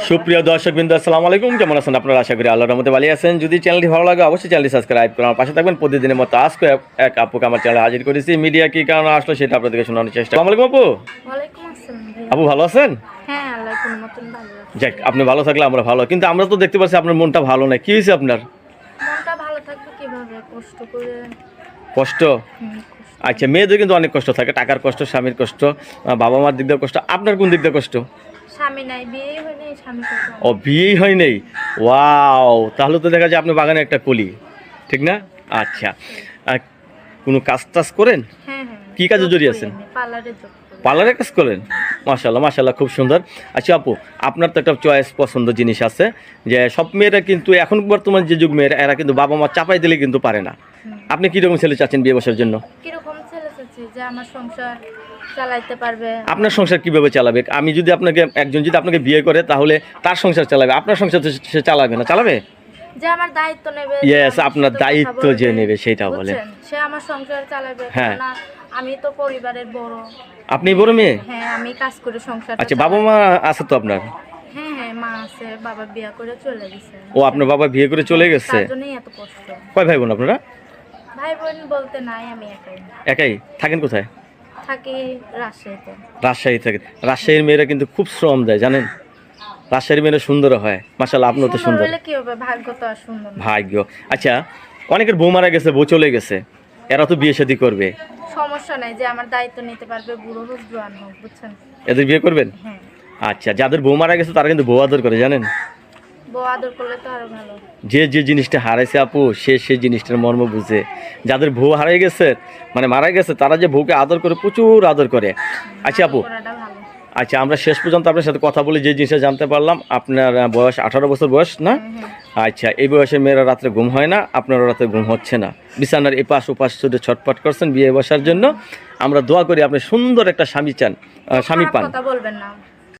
সুপ্রিয় দর্শক বিন্দু আসসালামু আলাইকুম। কেমন আছেন আপনারা? আশা করি আল্লাহর রহমতে ভালো আছেন। যদি চ্যানেলটি ভালো লাগে অবশ্যই চ্যানেলটি সাবস্ক্রাইব করে আমার পাশে থাকবেন। প্রতিদিনের মতো আজকে এক- আপুকে আমার চ্যানেলে হাজির করেছি। মিডিয়া কি কারণে আসলো সেটা আপনাদেরকে শোনানোর চেষ্টা আসসালামু আলাইকুম আপু। আসসালাম আপু ভালো আছেন? হ্যাঁ। যাক আপনি ভালো থাকলে আমরা ভালো। কিন্তু আমরা তো দেখতে পাচ্ছি আপনার মনটা ভালো না কি হয়েছে আপনার? কষ্ট। আচ্ছা মেয়েদের কিন্তু অনেক কষ্ট থাকে। টাকার কষ্ট স্বামীর কষ্ট বাবা মার দিক দিয়ে কষ্ট। আপনার কোন দিক দিয়ে কষ্ট? স্বামী নাই বিয়ে হয় নাই স্বামী ও বিয়েই হয় নেই? ওয়াও তাহলে তো দেখা যায় আপনি বাগানে একটা কলি ঠিক না? আচ্ছা আর কোনো কাজ টাজ করেন? হ্যাঁ হ্যাঁ কি কাজে জড়িয়ে আছেন? পার্লারে কাজ করেন? মাশাল্লাহ মাশাল্লাহ খুব সুন্দর। আচ্ছা আপু আপনার তো একটা চয়েস পছন্দ জিনিস আছে যে সব মেয়েরা কিন্তু এখন বর্তমান যে যুগ মেয়েরা এরা কিন্তু বাবা মা চাপাই দিলে কিন্তু পারে না। আপনি কীরকম ছেলে চাচ্ছেন বিয়ে বসার জন্য? কীরকম যে আমার সংসার চালাইতে পারবে। আপনার সংসার কীভাবে চালাবে? আমি যদি আপনাকে একজন যদি আপনাকে বিয়ে করে তাহলে তার সংসার চালাবে। আপনার সংসার তো সে চালাবে না। চালাবে? যে আমার দায়িত্ব নেবে আমার আপনার দায়িত্ব যে নেবে সেটা বলে। সে আমার সংসার চালাবে হ্যাঁ। আমি তো পরিবারের বড়। আপনি বড় মেয়ে? হ্যাঁ আমি কাজ করে সংসার আচ্ছা বাবা মা আছে তো আপনার? হ্যাঁ হ্যাঁ মা আছে বাবা বিয়া করে চলে গেছে। ও আপনার বাবা বিয়ে করে চলে গেছে? তার জন্যই এত কষ্ট। কয় ভাই বোন আপনারা? ভাই বোন বলতে নাই আমি একাই। একাই? থাকেন কোথায়? থাকি রাজশাহীতে। রাজশাহী থেকে রাজশাহীর মেয়েরা কিন্তু খুব শ্রম দেয় জানেন? রাজশাহীর মেয়েরা সুন্দর হয়। মাসাল্লাহ আপনিও তো সুন্দর কি হবে? ভাগ্য তো আর সুন্দর ভাগ্য। আচ্ছা অনেকের বউ মারা গেছে বউ চলে গেছে। এরা তো বিয়ে শাদী করবে। সমস্যা নাই যে আমার দায়িত্ব নিতে পারবে বুড়ো হোক জোয়ান হোক বুঝছেন? এদের বিয়ে করবেন? হ্যাঁ। আচ্ছা যাদের বউ মারা গেছে তারা কিন্তু বউ আদর করে জানেন? আদর করলে তো আরও ভালো। যে যে জিনিসটা হারাইছে আপু সে সেই জিনিসটার মর্ম বুঝে। যাদের বউ হারাই গেছে মানে মারা গেছে তারা যে বউকে আদর করে প্রচুর আদর করে। আচ্ছা আপু আচ্ছা আমরা শেষ পর্যন্ত আপনার সাথে কথা বলে যে জিনিসটা জানতে পারলাম আপনার বয়স আঠারো বছর বয়স না। আচ্ছা এই বয়সে মেয়েরা রাত্রে ঘুম হয় না আপনারও রাতে ঘুম হচ্ছে না। বিছানার এপাশ ওপাশ শুধু ছটফট করছেন বিয়ে বসার জন্য। আমরা দোয়া করি আপনি সুন্দর একটা স্বামী চান স্বামী পান। কথা বলবেন না।